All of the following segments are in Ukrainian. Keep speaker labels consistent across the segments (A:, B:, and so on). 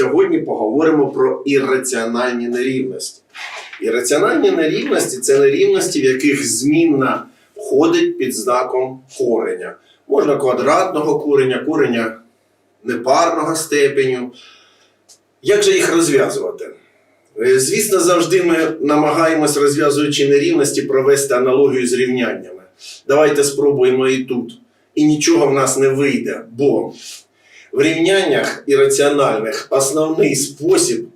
A: Сьогодні поговоримо про ірраціональні нерівності. Ірраціональні нерівності це нерівності, в яких змінна входить під знаком кореня. Можна квадратного кореня, кореня непарного степеню. Як же їх розв'язувати? Е, Звісно, завжди ми намагаємось, розв'язуючи нерівності, провести аналогію з рівняннями. Давайте спробуємо і тут. І нічого в нас не вийде, бо в рівняннях ірраціональних основний спосіб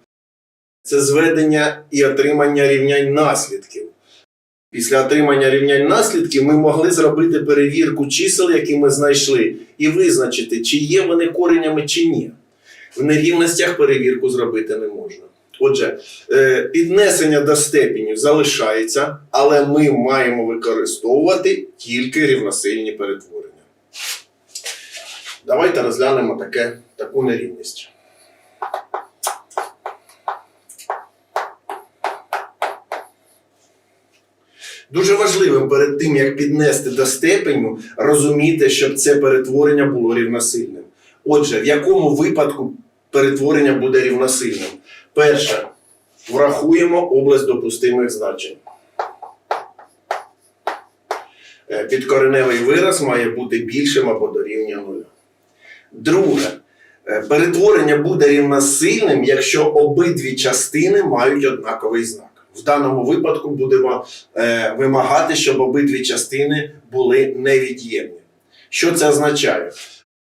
A: це зведення і отримання рівнянь наслідків. Після отримання рівнянь наслідків ми могли зробити перевірку чисел, які ми знайшли, і визначити, чи є вони коренями чи ні. В нерівностях перевірку зробити не можна. Отже, е, піднесення до степенів залишається, але ми маємо використовувати тільки рівносильні перетворення. Давайте розглянемо таке, таку нерівність. Дуже важливим перед тим, як піднести до степеню, розуміти, щоб це перетворення було рівносильним. Отже, в якому випадку перетворення буде рівносильним? Перше, врахуємо область допустимих значень. Е, Підкореневий вираз має бути більшим або дорівнює нуля. Друге, е, перетворення буде рівносильним, якщо обидві частини мають однаковий знак. В даному випадку будемо е, вимагати, щоб обидві частини були невід'ємні. Що це означає?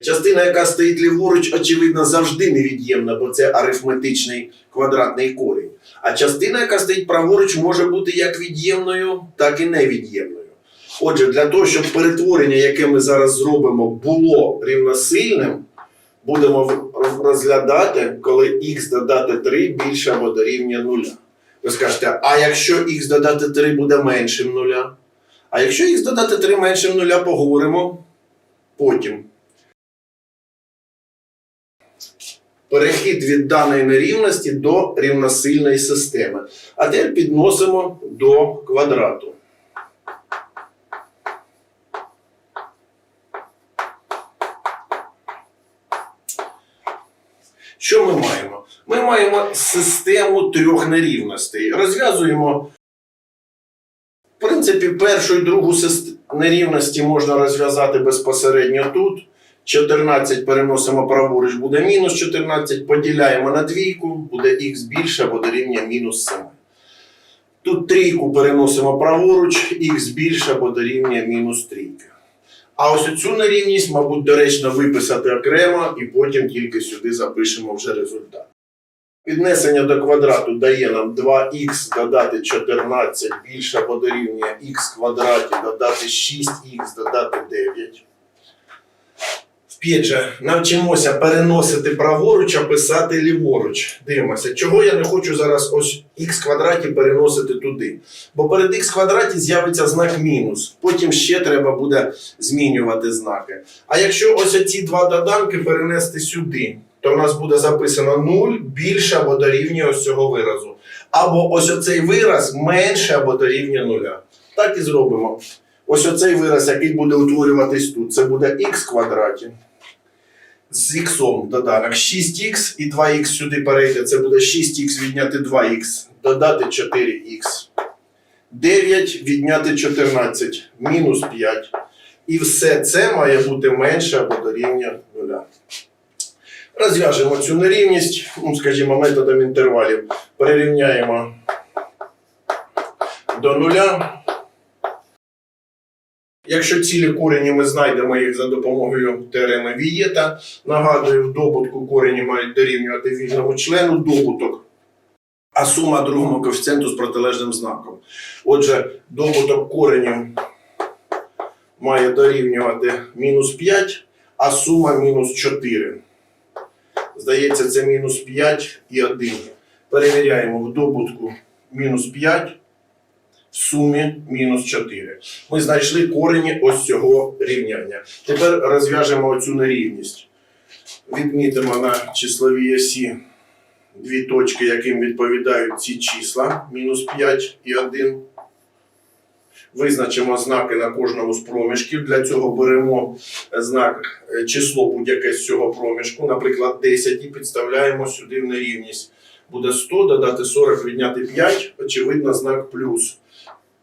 A: Частина, яка стоїть ліворуч, очевидно, завжди невід'ємна, бо це арифметичний квадратний корінь. А частина, яка стоїть праворуч, може бути як від'ємною, так і невід'ємною. Отже, для того, щоб перетворення, яке ми зараз зробимо, було рівносильним, будемо розглядати, коли х додати 3 більше або дорівнює 0. Ви скажете, а якщо х додати 3 буде меншим нуля? А якщо х додати 3 меншим нуля, поговоримо потім. Перехід від даної нерівності до рівносильної системи. А тепер підносимо до квадрату. Що ми маємо? Ми маємо систему трьох нерівностей. Розв'язуємо. В принципі, першу і другу нерівності можна розв'язати безпосередньо тут. 14 переносимо праворуч, буде мінус 14, поділяємо на двійку, буде х більше або дорівнює мінус 7. Тут трійку переносимо праворуч, х більше або дорівнює мінус трійки. А ось цю нерівність, мабуть, доречно виписати окремо і потім тільки сюди запишемо вже результат. Піднесення до квадрату дає нам 2х додати 14 більше або дорівнює х квадраті додати 6х додати 9. Вп'ять же навчимося переносити праворуч, а писати ліворуч. Дивимося, чого я не хочу зараз ось х квадраті переносити туди. Бо перед х квадраті з'явиться знак мінус. Потім ще треба буде змінювати знаки. А якщо ось ці два доданки перенести сюди, то в нас буде записано 0 більше або дорівнює ось цього виразу. Або ось оцей вираз менше або дорівнює нуля. Так і зробимо. Ось оцей вираз, який буде утворюватись тут, це буде х квадраті. З х доданок 6х і 2х сюди перейде. Це буде 6х відняти 2х, додати 4х. 9 відняти 14, мінус 5. І все це має бути менше або дорівнює 0. Розв'яжемо цю нерівність, ну, скажімо, методом інтервалів. Перерівняємо до нуля. Якщо цілі корені ми знайдемо їх за допомогою теореми Вієта, нагадую, в добутку корені мають дорівнювати вільному члену добуток, а сума другому коефіцієнту з протилежним знаком. Отже, добуток коренів має дорівнювати мінус 5, а сума мінус 4. Здається, це мінус 5 і 1. Перевіряємо в добутку мінус 5 в сумі мінус 4. Ми знайшли корені ось цього рівняння. Тепер розв'яжемо цю нерівність. Відмітимо на числовій осі дві точки, яким відповідають ці числа мінус 5 і 1. визначимо знаки на кожному з проміжків. Для цього беремо знак е, число будь-яке з цього проміжку, наприклад, 10, і підставляємо сюди в нерівність. Буде 100, додати 40, відняти 5, очевидно, знак плюс.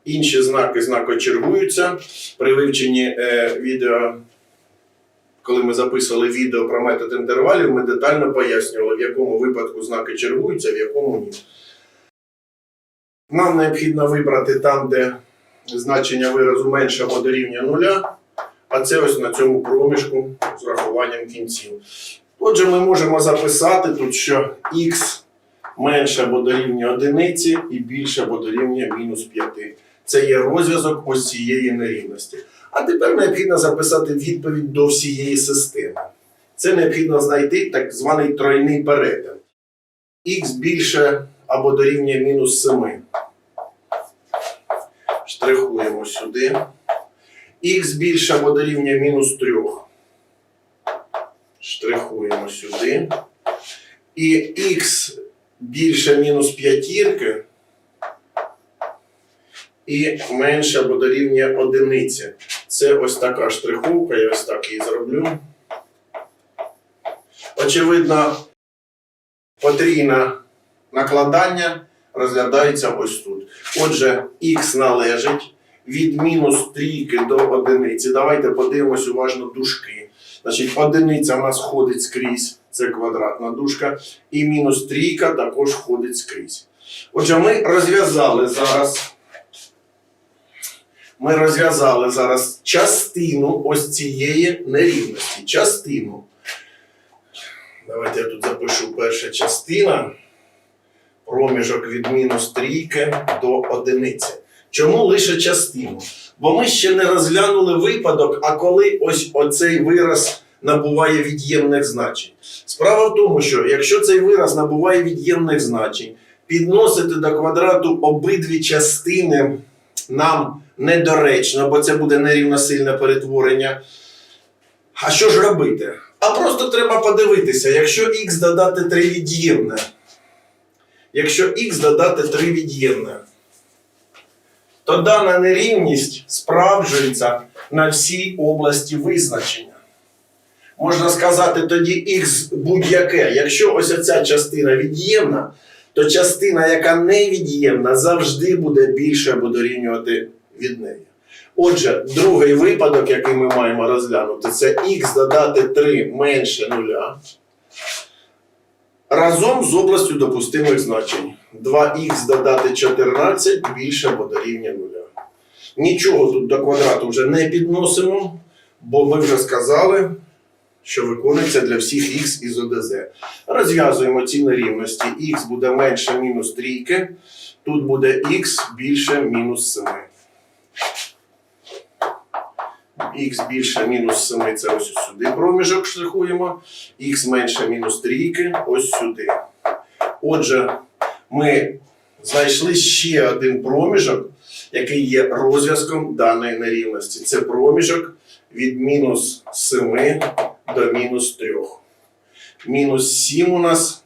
A: Інші знаки знакочергуються. При вивченні е, відео, коли ми записували відео про метод інтервалів, ми детально пояснювали, в якому випадку знаки чергуються, в якому ні. Нам необхідно вибрати там, де значення виразу менше або дорівнює нуля, а це ось на цьому проміжку з рахуванням кінців. Отже, ми можемо записати тут, що х менше або дорівнює одиниці і більше або дорівнює мінус 5. Це є розв'язок ось цієї нерівності. А тепер необхідно записати відповідь до всієї системи. Це необхідно знайти так званий тройний перетин. х більше або дорівнює мінус 7. Штрихуємо сюди. х більше або дорівнює мінус 3. Штрихуємо сюди. І х більше мінус п'ятірки і менше або дорівнює одиниці. Це ось така штриховка, я ось так її зроблю. Очевидно, потрійне накладання розглядається ось тут. Отже, х належить від мінус трійки до одиниці. Давайте подивимось уважно дужки. Значить, одиниця в нас входить скрізь, це квадратна дужка, і мінус трійка також входить скрізь. Отже, ми розв'язали зараз. Ми розв'язали зараз частину ось цієї нерівності. Частину. Давайте я тут запишу перша частина. Проміжок від мінус трійки до одиниці. Чому лише частину? Бо ми ще не розглянули випадок, а коли ось оцей вираз набуває від'ємних значень. Справа в тому, що якщо цей вираз набуває від'ємних значень, підносити до квадрату обидві частини нам недоречно, бо це буде нерівносильне перетворення. А що ж робити? А просто треба подивитися, якщо х додати 3 від'ємне, якщо х додати 3 від'ємне, то дана нерівність справджується на всій області визначення. Можна сказати тоді х будь-яке. Якщо ось ця частина від'ємна, то частина, яка не від'ємна, завжди буде більше або дорівнювати від неї. Отже, другий випадок, який ми маємо розглянути, це х додати 3 менше нуля. Разом з областю допустимих значень. 2х додати 14 більше або дорівнює нуля. Нічого тут до квадрату вже не підносимо, бо ми вже сказали, що виконується для всіх х із ОДЗ. Розв'язуємо ці нерівності. х буде менше мінус трійки, тут буде х більше мінус 7. Х більше мінус 7 це ось сюди проміжок штрихуємо, х менше мінус трійки ось сюди. Отже, ми знайшли ще один проміжок, який є розв'язком даної нерівності. Це проміжок від мінус 7 до мінус 3. Мінус 7 у нас.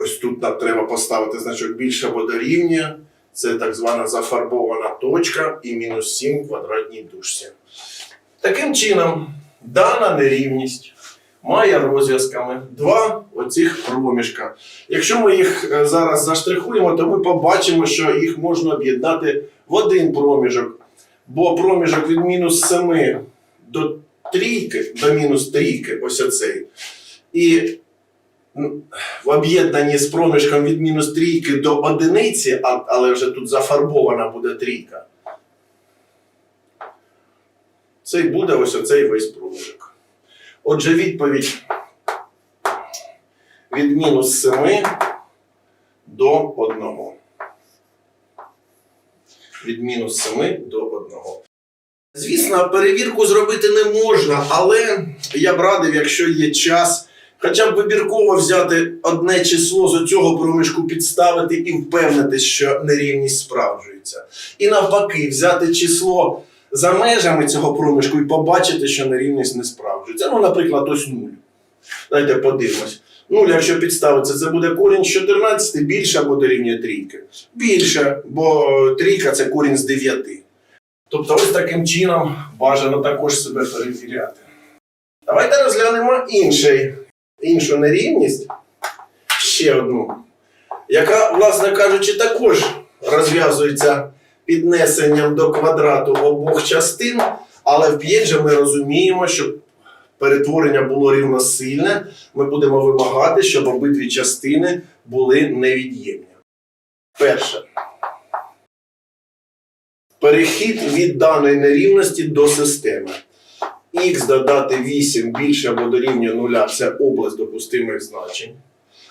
A: Ось тут нам треба поставити значок більше або дорівнює. Це так звана зафарбована точка і мінус 7 в квадратній дужці. Таким чином, дана нерівність має розв'язками два оцих проміжка. Якщо ми їх е, зараз заштрихуємо, то ми побачимо, що їх можна об'єднати в один проміжок. Бо проміжок від мінус 7 до трійки, до мінус трійки, ось оцей. І в об'єднанні з проміжком від мінус трійки до одиниці, але вже тут зафарбована буде трійка. Це й буде ось оцей весь проміжок. Отже, відповідь від мінус 7 до 1. Від мінус 7 до 1. Звісно, перевірку зробити не можна, але я б радив, якщо є час, хоча б вибірково взяти одне число з цього проміжку підставити і впевнитись, що нерівність справджується. І навпаки, взяти число за межами цього проміжку і побачити, що нерівність не справджується. Ну, наприклад, ось 0. Давайте подивимось. 0, якщо підставиться, це буде корінь з 14 більше або дорівнює трійки. Більше, бо трійка це корінь з 9. Тобто ось таким чином бажано також себе перевіряти. Давайте розглянемо інший, іншу нерівність, ще одну, яка, власне кажучи, також розв'язується піднесенням до квадрату обох частин, але в п'єджі ми розуміємо, що перетворення було рівносильне, ми будемо вимагати, щоб обидві частини були невід'ємні. Перше. Перехід від даної нерівності до системи. Х додати 8 більше або дорівнює 0 це область допустимих значень.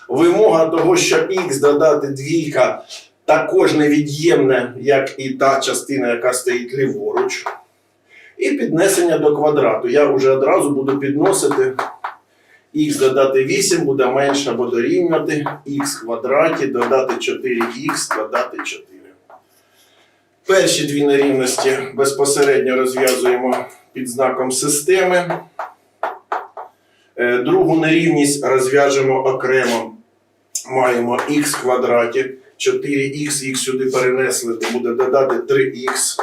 A: Вимога того, що х додати двійка також невід'ємне, як і та частина, яка стоїть ліворуч. І піднесення до квадрату. Я вже одразу буду підносити х додати 8 буде менше або дорівнювати х квадраті, додати 4х, додати 4. Перші дві нерівності безпосередньо розв'язуємо під знаком системи. Е, Другу нерівність розв'яжемо окремо. Маємо х квадраті, 4х, х сюди перенесли, то буде додати 3х.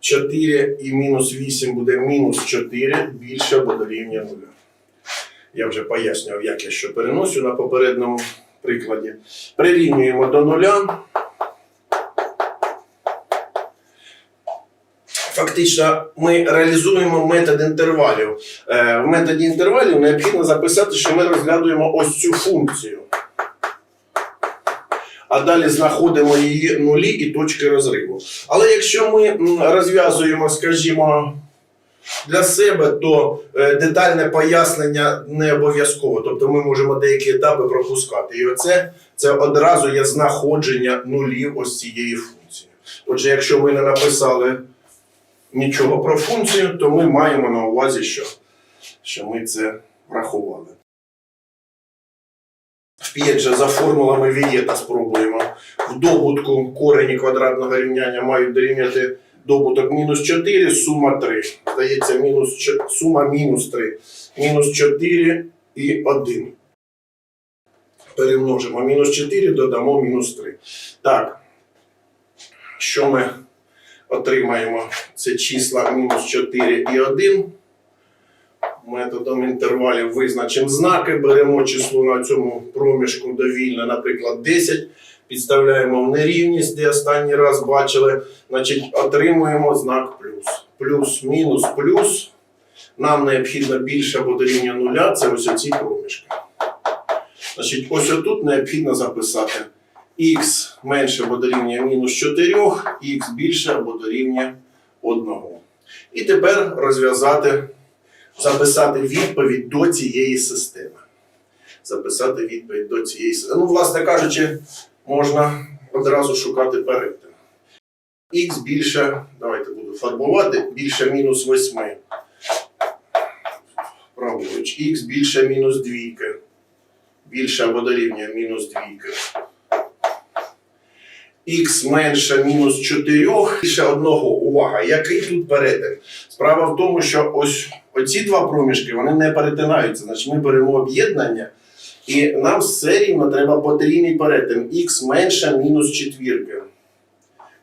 A: 4 і мінус 8 буде мінус 4 більше або дорівнює 0. Я вже пояснював, як я що переносю на попередньому прикладі. Прирівнюємо до нуля. Фактично, ми реалізуємо метод інтервалів. Е, В методі інтервалів необхідно записати, що ми розглядуємо ось цю функцію. А далі знаходимо її нулі і точки розриву. Але якщо ми розв'язуємо, скажімо, для себе, то е, детальне пояснення не обов'язково. Тобто ми можемо деякі етапи пропускати. І оце це одразу є знаходження нулів ось цієї функції. Отже, якщо ми не написали нічого про функцію, то ми маємо на увазі, що, що ми це врахували. Вп'ять же за формулами Вієта спробуємо. В добутку корені квадратного рівняння мають дорівняти добуток мінус 4, сума 3. Здається, мінус, сума мінус 3. Мінус 4 і 1. Перемножимо мінус 4, додамо мінус 3. Так. Що ми отримаємо? Це числа мінус 4 і 1. Методом інтервалів визначимо знаки, беремо число на цьому проміжку довільне, наприклад, 10, підставляємо в нерівність, де останній раз бачили, значить, отримуємо знак плюс. Плюс, мінус, плюс. Нам необхідно більше або дорівнює нуля, це ось оці проміжки. Значить, ось отут необхідно записати х менше або дорівнює мінус 4, х більше або дорівнює 1. І тепер розв'язати записати відповідь до цієї системи. Записати відповідь до цієї системи. Ну, власне кажучи, можна одразу шукати перетин. Х більше, давайте буду фарбувати, більше мінус 8. Праворуч. Х більше мінус 2. Більше або дорівнює мінус 2. Х менше мінус 4, більше одного. Увага, який тут перетин? Справа в тому, що ось оці два проміжки вони не перетинаються. Значить, ми беремо об'єднання, і нам все рівно треба потрійний перетин. Х менше мінус четвірки.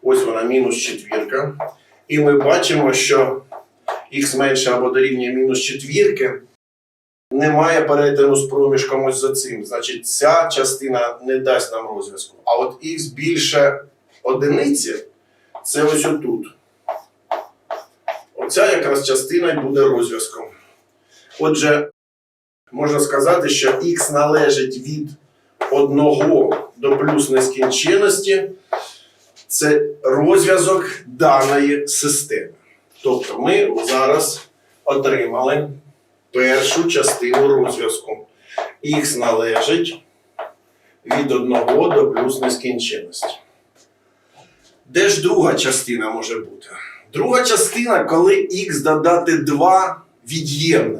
A: Ось вона мінус четвірка. І ми бачимо, що х менше або дорівнює мінус четвірки. Немає перетину з проміжком ось за цим. Значить, ця частина не дасть нам розв'язку. А от х більше одиниці це ось отут. Оця якраз частина й буде розв'язком. Отже, можна сказати, що х належить від 1 до плюс нескінченності. Це розв'язок даної системи. Тобто ми зараз отримали першу частину розв'язку. Х належить від 1 до плюс нескінченності. Де ж друга частина може бути? Друга частина, коли х додати 2 від'ємне.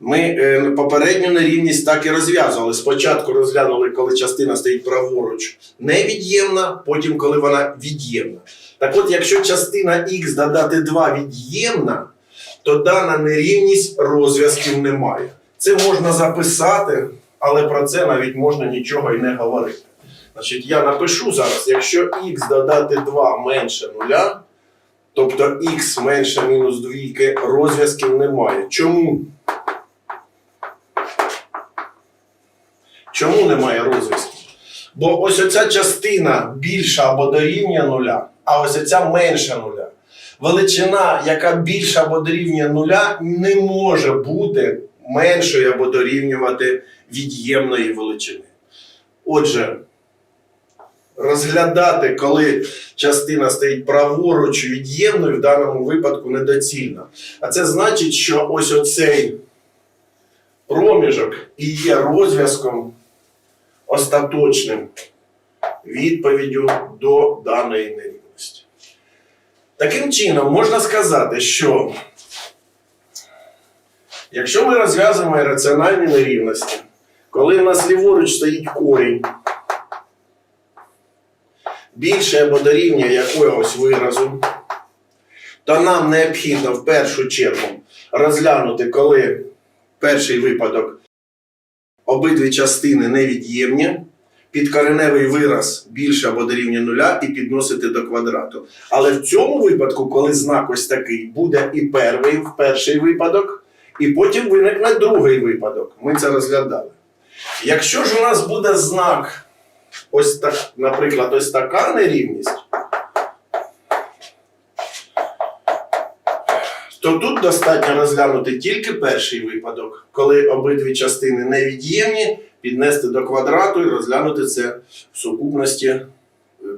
A: Ми е, попередню нерівність так і розв'язували. Спочатку розглянули, коли частина стоїть праворуч невід'ємна, потім коли вона від'ємна. Так от, якщо частина х додати 2 від'ємна, то дана нерівність розв'язків немає. Це можна записати але про це навіть можна нічого і не говорити. Значить, я напишу зараз, якщо х додати 2 менше нуля, тобто х менше мінус двійки, розв'язків немає. Чому? Чому немає розв'язків? Бо ось оця частина більша або дорівнює нуля, а ось оця менша нуля. Величина, яка більша або дорівнює нуля, не може бути меншою або дорівнювати від'ємної величини. Отже, розглядати, коли частина стоїть праворуч від'ємною, в даному випадку недоцільно. А це значить, що ось оцей проміжок і є розв'язком остаточним відповіддю до даної нерівності. Таким чином, можна сказати, що якщо ми розв'язуємо раціональні нерівності, коли в нас ліворуч стоїть корінь, більше або дорівнює якогось виразу, то нам необхідно в першу чергу розглянути, коли перший випадок обидві частини невід'ємні, підкореневий вираз більше або дорівнює нуля і підносити до квадрату. Але в цьому випадку, коли знак ось такий, буде і перший, перший випадок, і потім виникне другий випадок. Ми це розглядали. Якщо ж у нас буде знак, ось так, наприклад, ось така нерівність, то тут достатньо розглянути тільки перший випадок, коли обидві частини невід'ємні, піднести до квадрату і розглянути це в сукупності е,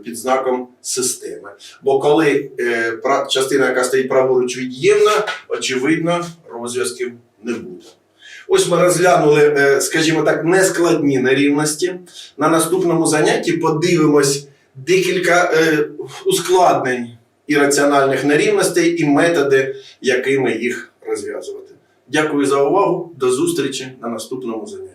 A: під знаком системи. Бо коли е, частина, яка стоїть праворуч від'ємна, очевидно, розв'язків не буде. Ось ми розглянули, е, скажімо так, нескладні нерівності. На наступному занятті подивимось декілька е, ускладнень ірраціональних нерівностей і методи, якими їх розв'язувати. Дякую за увагу. До зустрічі на наступному занятті.